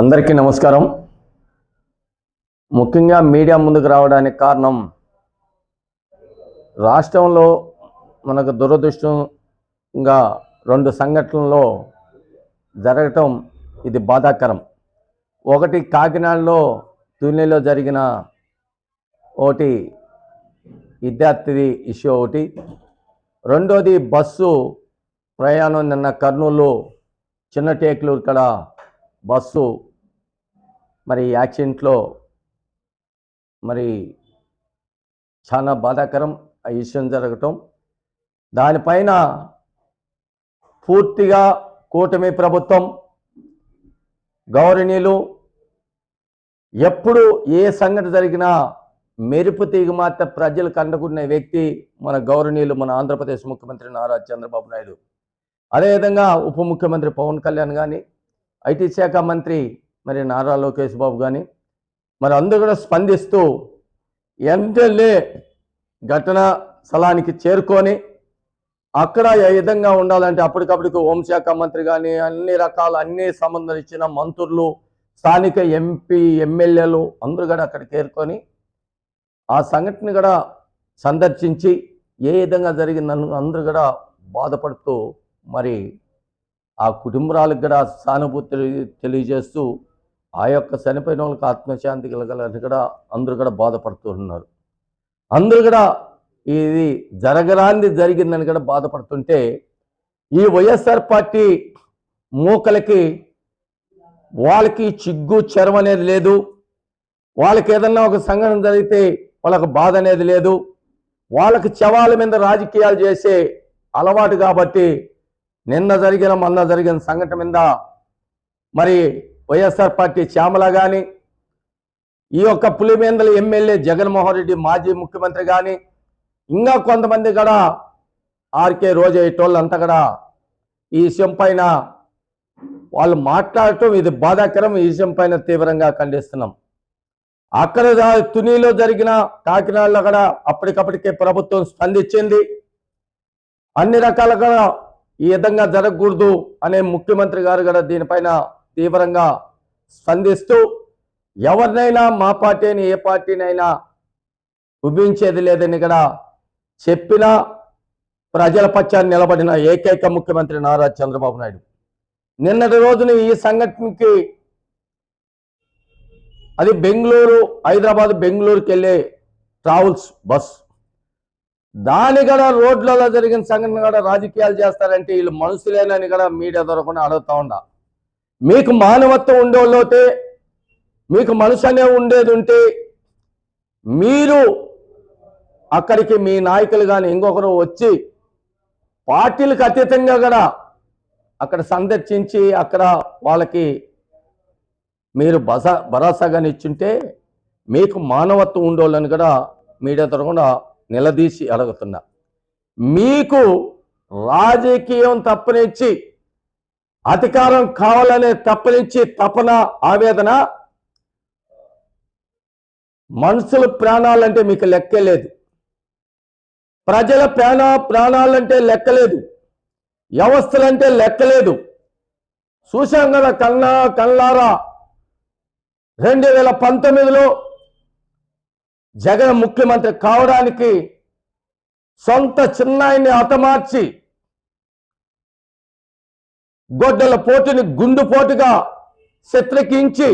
అందరికీ నమస్కారం. ముఖ్యంగా మీడియా ముందుకు రావడానికి కారణం రాష్ట్రంలో మనకు దురదృష్టంగా రెండు సంఘటనల్లో జరగటం ఇది బాధాకరం. ఒకటి కాకినాడలో తునిలో జరిగిన ఒకటి విద్యార్థి ఇష్యూ ఒకటి. రెండోది బస్సు ప్రయాణం నిన్న కర్నూలు చిన్న టేకులూరు ఇక్కడ బస్సు మరి యాక్సిడెంట్లో మరి చాలా బాధాకరం ఆ విషయం జరగటం. దానిపైన పూర్తిగా కూటమి ప్రభుత్వం గౌరవనీయులు ఎప్పుడు ఏ సంఘటన జరిగినా మెరుపు తీగ మాత్రం ప్రజలకు అండకున్న వ్యక్తి మన గౌరవనీయులు మన ఆంధ్రప్రదేశ్ ముఖ్యమంత్రి నారా చంద్రబాబు నాయుడు. అదేవిధంగా ఉప ముఖ్యమంత్రి పవన్ కళ్యాణ్ కానీ ఐటీ శాఖ మంత్రి మరి నారా లోకేష్ బాబు కానీ మరి అందరూ కూడా స్పందిస్తూ వెంటనే ఘటన స్థలానికి చేరుకొని అక్కడ ఏ విధంగా ఉండాలంటే అప్పటికప్పటికి హోంశాఖ మంత్రి కానీ అన్ని రకాల అన్ని సంబంధించిన మంత్రులు స్థానిక ఎంపీ ఎమ్మెల్యేలు అందరూ కూడా అక్కడ చేరుకొని ఆ సంఘటన కూడా సందర్శించి ఏ విధంగా జరిగిందని అందరూ కూడా బాధపడుతూ మరి ఆ కుటుంబాలకు కూడా సానుభూతి తెలియజేస్తూ ఆ యొక్క చనిపోయిన వాళ్ళకి ఆత్మశాంతి కలగాలని కూడా అందరూ కూడా బాధపడుతున్నారు అందరూ కూడా ఇది జరగరాంది జరిగిందని కూడా బాధపడుతుంటే ఈ వైఎస్ఆర్ పార్టీ మూకలకి వాళ్ళకి చిగ్గు చెరవ అనేది లేదు. వాళ్ళకి ఏదన్నా ఒక సంఘటన జరిగితే వాళ్ళకి బాధ అనేది లేదు. వాళ్ళకి చవాల మీద రాజకీయాలు చేసే అలవాటు కాబట్టి నిన్న జరిగిన మొన్న జరిగిన సంఘటన మీద మరి వైఎస్ఆర్ పార్టీ శ్యామల కానీ ఈ యొక్క పులిమేందల ఎమ్మెల్యే జగన్మోహన్ రెడ్డి మాజీ ముఖ్యమంత్రి కానీ ఇంకా కొంతమంది కూడా ఆర్కే రోజా ఇటోళ్ళంతా కూడా ఈ విషయం పైన వాళ్ళు మాట్లాడటం ఇది బాధాకరం ఈ విషయం పైన తీవ్రంగా ఖండిస్తున్నాం. అక్కడ తునిలో జరిగిన కాకినాడలో కూడా అప్పటికప్పటికే ప్రభుత్వం స్పందించింది. అన్ని రకాలుగా ఈ విధంగా జరగకూడదు అనే ముఖ్యమంత్రి గారు కూడా దీనిపైన తీవ్రంగా స్పందిస్తూ ఎవరినైనా మా పార్టీని ఏ పార్టీనైనా ఉభించేది లేదని కూడా చెప్పినా ప్రజల పక్షాన్ని నిలబడిన ఏకైక ముఖ్యమంత్రి నారా చంద్రబాబు నాయుడు. నిన్నటి రోజున ఈ సంఘటనకి అది బెంగళూరు హైదరాబాద్ బెంగళూరుకి వెళ్ళే ట్రావెల్స్ బస్. దాని కూడా రోడ్లలో జరిగిన సంఘటన కూడా రాజకీయాలు చేస్తారంటే వీళ్ళు మనుషులేనని కూడా మీడియా దొరకకుండా అడుగుతా ఉండా మీకు మానవత్వం ఉండేవాళ్ళైతే మీకు మనసు అనే ఉండేది ఉంటే మీరు అక్కడికి మీ నాయకులు కానీ ఇంకొకరు వచ్చి పార్టీలకు అతీతంగా కూడా అక్కడ సందర్శించి అక్కడ వాళ్ళకి మీరు బస భరోసాగాని ఇచ్చుంటే మీకు మానవత్వం ఉండోళ్ళని కూడా మీడియా తరకుండా నిలదీసి అడుగుతున్నా. మీకు రాజకీయం తప్పనిచ్చి అధికారం కావాలనే తప్పనిచ్చి తపన ఆవేదన మనుషుల ప్రాణాలంటే మీకు లెక్కే లేదు. ప్రజల ప్రాణ ప్రాణాలంటే లెక్కలేదు. వ్యవస్థలంటే లెక్కలేదు. చూశాం కదా కన్నా కల్లారా రెండు వేల పంతొమ్మిదిలో జగన్ ముఖ్యమంత్రి కావడానికి సొంత చిన్నాయిని హతమార్చి గొడ్డల పోటుని గుండుపోటుగా చిత్రకించి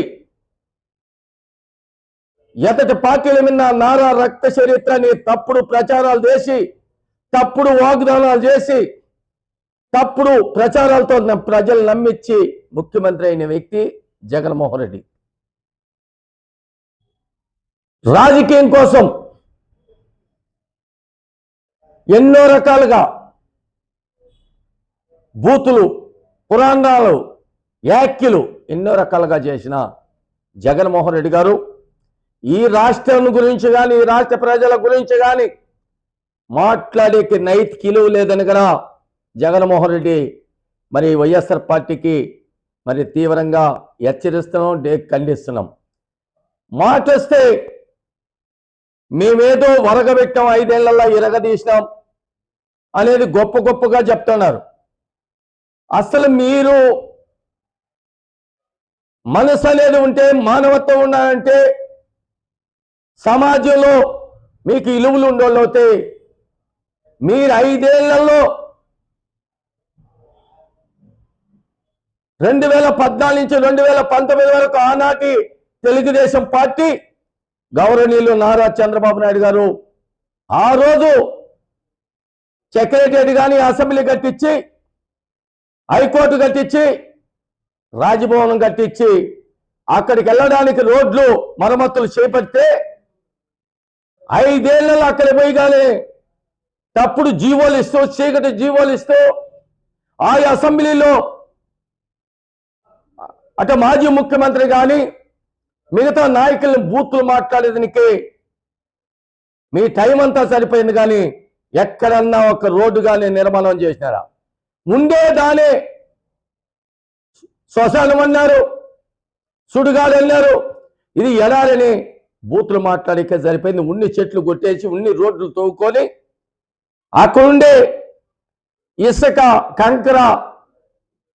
ఎతటి పార్టీల మీద నారా రక్త చరిత్రని తప్పుడు ప్రచారాలు చేసి తప్పుడు వాగ్దానాలు చేసి తప్పుడు ప్రచారాలతో ప్రజలు నమ్మించి ముఖ్యమంత్రి అయిన వ్యక్తి జగన్మోహన్ రెడ్డి. రాజకీయం కోసం ఎన్నో రకాలుగా బూతులు పురాణాలు వ్యాఖ్యలు ఎన్నో రకాలుగా చేసిన జగన్మోహన్ రెడ్డి గారు. ఈ రాష్ట్రం గురించి కానీ ఈ రాష్ట్ర ప్రజల గురించి కానీ మాట్లాడేకి నైట్ కిలువ లేదని జగన్మోహన్ రెడ్డి మరి వైఎస్ఆర్ పార్టీకి మరి తీవ్రంగా హెచ్చరిస్తున్నాం డే ఖండిస్తున్నాం. మాట వస్తే మేమేదో వరగబెట్టాం ఐదేళ్ళలో ఇరగదీసినాం అనేది గొప్ప గొప్పగా చెప్తున్నారు. అసలు మీరు మనసు అనేది ఉంటే మానవత్వం ఉండాలంటే సమాజంలో మీకు ఇలువలు ఉండోళ్ళు మీరు ఐదేళ్ళలో రెండు వేల పద్నాలుగు నుంచి రెండు వేల పంతొమ్మిది వరకు ఆనాటి తెలుగుదేశం పార్టీ గౌరవనీయులు నారా చంద్రబాబు నాయుడు గారు ఆ రోజు సెక్రటరీ కానీ అసెంబ్లీ కట్టించి హైకోర్టు కట్టించి రాజభవనం కట్టించి అక్కడికి వెళ్ళడానికి రోడ్లు మరమ్మతులు చేపడితే ఐదేళ్ళలో అక్కడ పోయి కానీ తప్పుడు జీవోలు ఇస్తూ చీకటి జీవోలు ఇస్తూ ఆ అసెంబ్లీలో అటు మాజీ ముఖ్యమంత్రి కానీ మిగతా నాయకులను బూతులు మాట్లాడేదానికి మీ టైం అంతా సరిపోయింది కానీ ఎక్కడన్నా ఒక రోడ్డు కానీ నిర్మాణం చేసినారా? ముందే దానే శ్మశానం అన్నారు సుడుగాలు అన్నారు. ఇది ఎడాలని బూతులు మాట్లాడికే సరిపోయింది. ఉన్ని చెట్లు కొట్టేసి ఉన్ని రోడ్లు తవ్వుకొని అక్కడుండే ఇసుక కంకర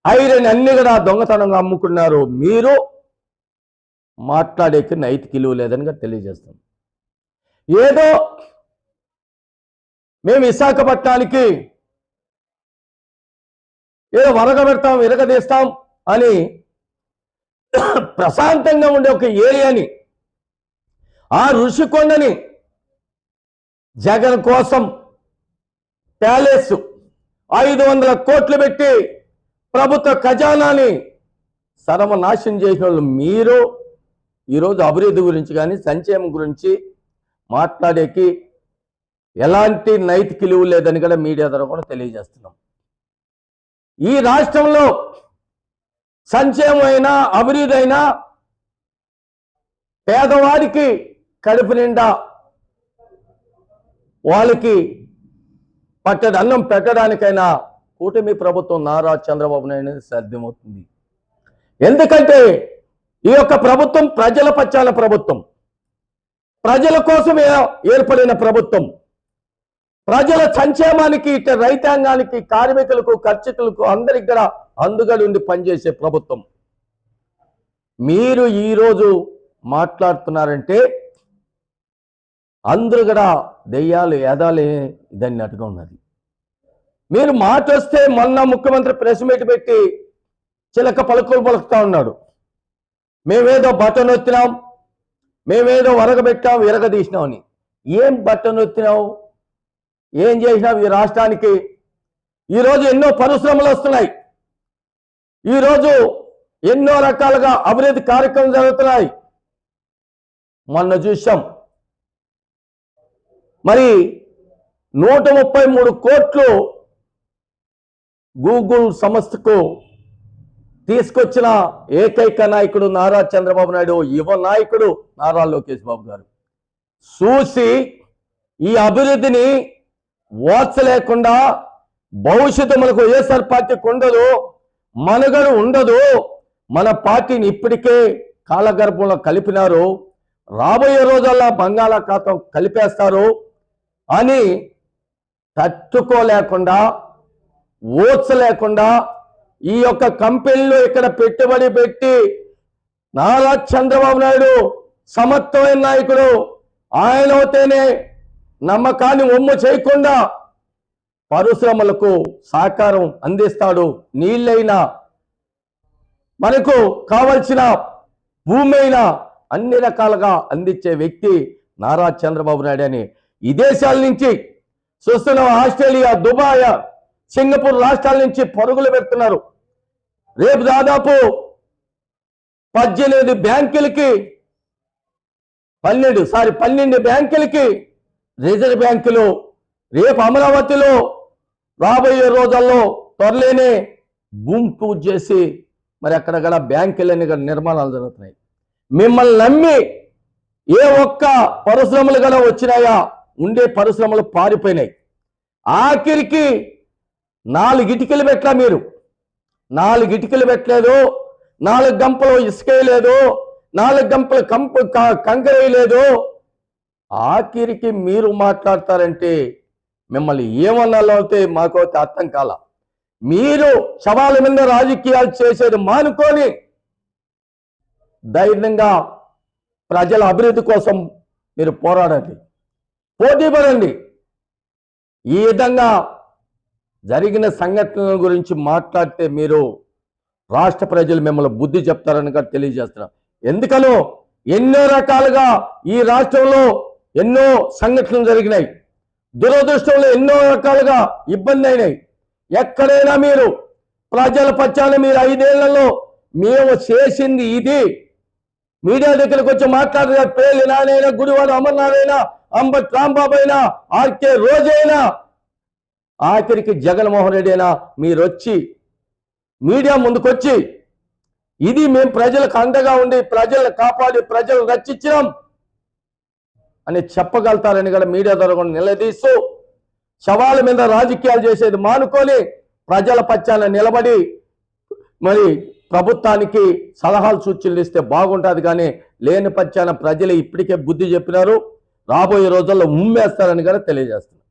ఐరన్ అన్ని కూడా దొంగతనంగా అమ్ముకున్నారు. మీరు మాట్లాడేకి నైతిక విలువ లేదని తెలియజేస్తాం. ఏదో మేము విశాఖపట్నానికి ఏదో వరగబెడతాం విరగదీస్తాం అని ప్రశాంతంగా ఉండే ఒక ఏరియాని ఆ ఋషికొండని జగన్ కోసం ప్యాలెస్ ఐదు వందల కోట్లు పెట్టి ప్రభుత్వ ఖజానాని సర్వనాశనం చేసిన వాళ్ళు మీరు. ఈరోజు అభివృద్ధి గురించి కానీ సంక్షేమం గురించి మాట్లాడేకి ఎలాంటి నైతిక లేదని కూడా మీడియా ద్వారా కూడా తెలియజేస్తున్నాం. ఈ రాష్ట్రంలో సంక్షేమైనా అభివృద్ధైనా పేదవాడికి కడుపు నిండా వాళ్ళకి పట్టడి అన్నం పెట్టడానికైనా కూటమి ప్రభుత్వం నారా చంద్రబాబు నాయుడు సాధ్యమవుతుంది. ఎందుకంటే ఈ యొక్క ప్రభుత్వం ప్రజల పచ్చాల ప్రభుత్వం. ప్రజల కోసం ఏర్పడిన ప్రభుత్వం. ప్రజల సంక్షేమానికి ఇట రైతాంగానికి కార్మికులకు ఖర్చుకులకు అందరికి కూడా అందుగడి ఉండి పనిచేసే ప్రభుత్వం. మీరు ఈరోజు మాట్లాడుతున్నారంటే అందరూ కూడా దెయ్యాలు ఎదాలే ఇదన్నట్టుగా ఉన్నది. మీరు మాట వస్తే మొన్న ముఖ్యమంత్రి ప్రెస్ మీట్ పెట్టి చిలక పలుకులు పలుకుతా ఉన్నాడు. మేమేదో బటన్ వచ్చినాం మేమేదో వరగబెట్టాం విరగదీసినాం అని. ఏం బటన్ వచ్చినావు ఏం చేసినావు ఈ రాష్ట్రానికి? ఈరోజు ఎన్నో పరిశ్రమలు వస్తున్నాయి. ఈరోజు ఎన్నో రకాలుగా అభివృద్ధి కార్యక్రమం జరుగుతున్నాయి. మొన్న చూసాం మరి నూట ముప్పై మూడు కోట్లు గూగుల్ సంస్థకు తీసుకొచ్చిన ఏకైక నాయకుడు నారా చంద్రబాబు నాయుడు యువ నాయకుడు నారా లోకేష్ బాబు గారు. చూసి ఈ అభివృద్ధిని ఓర్చలేకుండా భవిష్యత్తు మనకు వైఎస్ఆర్ పార్టీకి ఉండదు మనగడు ఉండదు. మన పార్టీని ఇప్పటికే కాలగర్భంలో కలిపినారు. రాబోయే రోజుల్లో బంగాళాఖాతం కలిపేస్తారు. అని తట్టుకోలేకుండా ఓర్చలేకుండా ఈ యొక్క కంపెనీలు ఇక్కడ పెట్టుబడి పెట్టి నారా చంద్రబాబు నాయుడు సమర్థమైన నాయకుడు. ఆయన అవుతేనే నమ్మకాన్ని ఒమ్ము చేయకుండా పరిశ్రమలకు సహకారం అందిస్తాడు నీళ్ళైనా మనకు కావలసిన భూమి అయినా అన్ని రకాలుగా అందించే వ్యక్తి నారా చంద్రబాబు నాయుడు అని. ఈ దేశాల నుంచి చూస్తున్నాం ఆస్ట్రేలియా దుబాయ్ సింగపూర్ రాష్ట్రాల నుంచి పరుగులు పెడుతున్నారు. రేపు దాదాపు పద్దెనిమిది బ్యాంకులకి పన్నెండు సారీ పన్నెండు బ్యాంకులకి రిజర్వ్ బ్యాంకులు రేపు అమరావతిలో రాబోయే రోజుల్లో త్వరలోనే భూమి పూజ చేసి మరి అక్కడ గల బ్యాంకులన్నీ కూడా నిర్మాణాలు జరుగుతున్నాయి. మిమ్మల్ని నమ్మి ఏ ఒక్క పరిశ్రమలు కూడా వచ్చినాయా ఉండే పరిశ్రమలు పారిపోయినాయి. ఆఖరికి నాలుగు ఇటుకలు పెట్టలా మీరు. నాలుగు ఇటుకలు పెట్టలేదు నాలుగు గంపలు ఇసుక లేదు నాలుగు గంపలు కంపు క- కంకర వేయలేదు ఆఖరికి మీరు మాట్లాడతారంటే మిమ్మల్ని ఏమన్నాలో అయితే మాకు అయితే అర్థం కాల. మీరు సవాళ్ళ మీద రాజకీయాలు చేసేది మానుకొని ధైర్యంగా ప్రజల అభివృద్ధి కోసం మీరు పోరాడండి. పోటీ పడండి. ఈ విధంగా జరిగిన సంఘటనల గురించి మాట్లాడితే మీరు రాష్ట్ర ప్రజలు మిమ్మల్ని బుద్ధి చెప్తారని కూడా తెలియజేస్తున్నారు ఎందుకనో ఎన్నో రకాలుగా ఈ రాష్ట్రంలో ఎన్నో సంఘటనలు జరిగినాయి. దురదృష్టంలో ఎన్నో రకాలుగా ఇబ్బంది అయినాయి. ఎక్కడైనా మీరు ప్రజల పక్షాన మీరు ఐదేళ్ళలో మేము చేసింది ఇది. మీడియా దగ్గరకు వచ్చి మాట్లాడిన పేర్లు నానైనా గుడివాడ అమర్నాథైనా అంబట్ రాంబాబు అయినా ఆర్కే రోజైనా ఆఖరికి జగన్మోహన్ రెడ్డి అయినా మీరు వచ్చి మీడియా ముందుకొచ్చి ఇది మేము ప్రజలకు అండగా ఉండి ప్రజలను కాపాడి ప్రజలు రక్షించినాం. అని చెప్పగలుగుతారని కూడా మీడియా ద్వారా కూడా నిలదీస్తూ శవాల మీద రాజకీయాలు చేసేది మానుకొని ప్రజల పక్షాన నిలబడి మరి ప్రభుత్వానికి సలహాలు సూచనలు ఇస్తే బాగుంటుంది కానీ లేని పక్షాన ప్రజలు ఇప్పటికే బుద్ధి చెప్పినారు. రాబోయే రోజుల్లో ఉమ్మేస్తారని కూడా తెలియజేస్తున్నారు.